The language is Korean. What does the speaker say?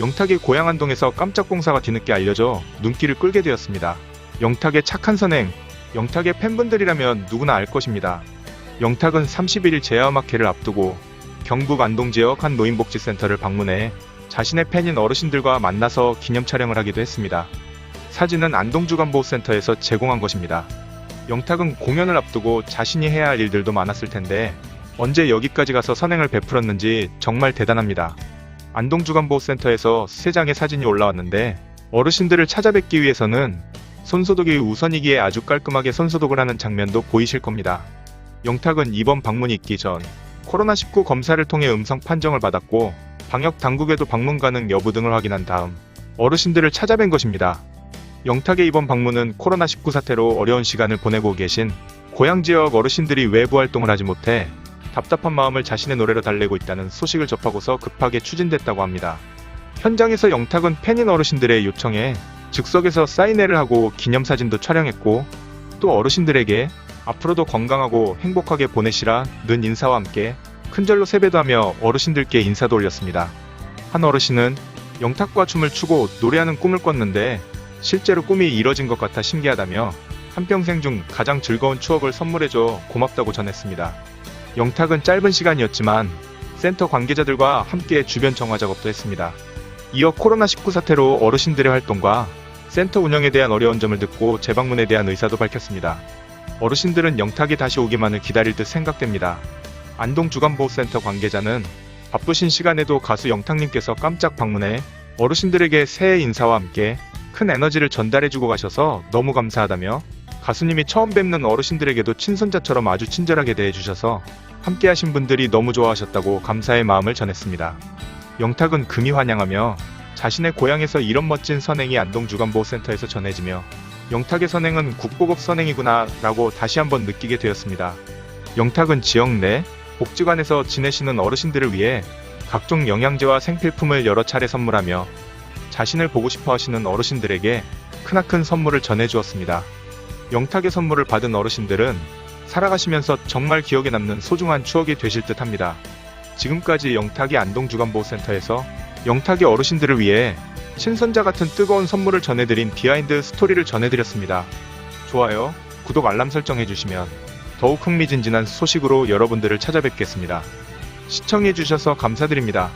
영탁의 고향 안동에서 깜짝 공사가 뒤늦게 알려져 눈길을 끌게 되었습니다. 영탁의 착한 선행, 영탁의 팬분들이라면 누구나 알 것입니다. 영탁은 31일 제야음악회를 앞두고 경북 안동 지역 한 노인복지센터를 방문해 자신의 팬인 어르신들과 만나서 기념 촬영을 하기도 했습니다. 사진은 안동주간보호센터에서 제공한 것입니다. 영탁은 공연을 앞두고 자신이 해야 할 일들도 많았을 텐데 언제 여기까지 가서 선행을 베풀었는지 정말 대단합니다. 안동주간보호센터에서 세 장의 사진이 올라왔는데 어르신들을 찾아뵙기 위해서는 손소독이 우선이기에 아주 깔끔하게 손소독을 하는 장면도 보이실 겁니다. 영탁은 이번 방문이 있기 전 코로나19 검사를 통해 음성 판정을 받았고 방역 당국에도 방문 가능 여부 등을 확인한 다음 어르신들을 찾아뵌 것입니다. 영탁의 이번 방문은 코로나19 사태로 어려운 시간을 보내고 계신 고향 지역 어르신들이 외부 활동을 하지 못해 답답한 마음을 자신의 노래로 달래고 있다는 소식을 접하고서 급하게 추진됐다고 합니다. 현장에서 영탁은 팬인 어르신들의 요청에 즉석에서 사인회를 하고 기념사진도 촬영했고 또 어르신들에게 앞으로도 건강하고 행복하게 보내시라 는 인사와 함께 큰절로 세배도 하며 어르신들께 인사도 올렸습니다. 한 어르신은 영탁과 춤을 추고 노래하는 꿈을 꿨는데 실제로 꿈이 이뤄진 것 같아 신기하다며 한평생 중 가장 즐거운 추억을 선물해줘 고맙다고 전했습니다. 영탁은 짧은 시간이었지만 센터 관계자들과 함께 주변 정화 작업도 했습니다. 이어 코로나19 사태로 어르신들의 활동과 센터 운영에 대한 어려운 점을 듣고 재방문에 대한 의사도 밝혔습니다. 어르신들은 영탁이 다시 오기만을 기다릴 듯 생각됩니다. 안동주간보호센터 관계자는 바쁘신 시간에도 가수 영탁님께서 깜짝 방문해 어르신들에게 새해 인사와 함께 큰 에너지를 전달해주고 가셔서 너무 감사하다며 가수님이 처음 뵙는 어르신들에게도 친손자처럼 아주 친절하게 대해주셔서 함께 하신 분들이 너무 좋아하셨다고 감사의 마음을 전했습니다. 영탁은 금이 환영하며 자신의 고향에서 이런 멋진 선행이 안동주간보호센터에서 전해지며 영탁의 선행은 국보급 선행이구나 라고 다시 한번 느끼게 되었습니다. 영탁은 지역 내 복지관에서 지내시는 어르신들을 위해 각종 영양제와 생필품을 여러 차례 선물하며 자신을 보고 싶어 하시는 어르신들에게 크나큰 선물을 전해주었습니다. 영탁의 선물을 받은 어르신들은 살아가시면서 정말 기억에 남는 소중한 추억이 되실 듯 합니다. 지금까지 영탁이 안동주간보호센터에서 영탁의 어르신들을 위해 친선자 같은 뜨거운 선물을 전해드린 비하인드 스토리를 전해드렸습니다. 좋아요, 구독 알람 설정해주시면 더욱 흥미진진한 소식으로 여러분들을 찾아뵙겠습니다. 시청해주셔서 감사드립니다.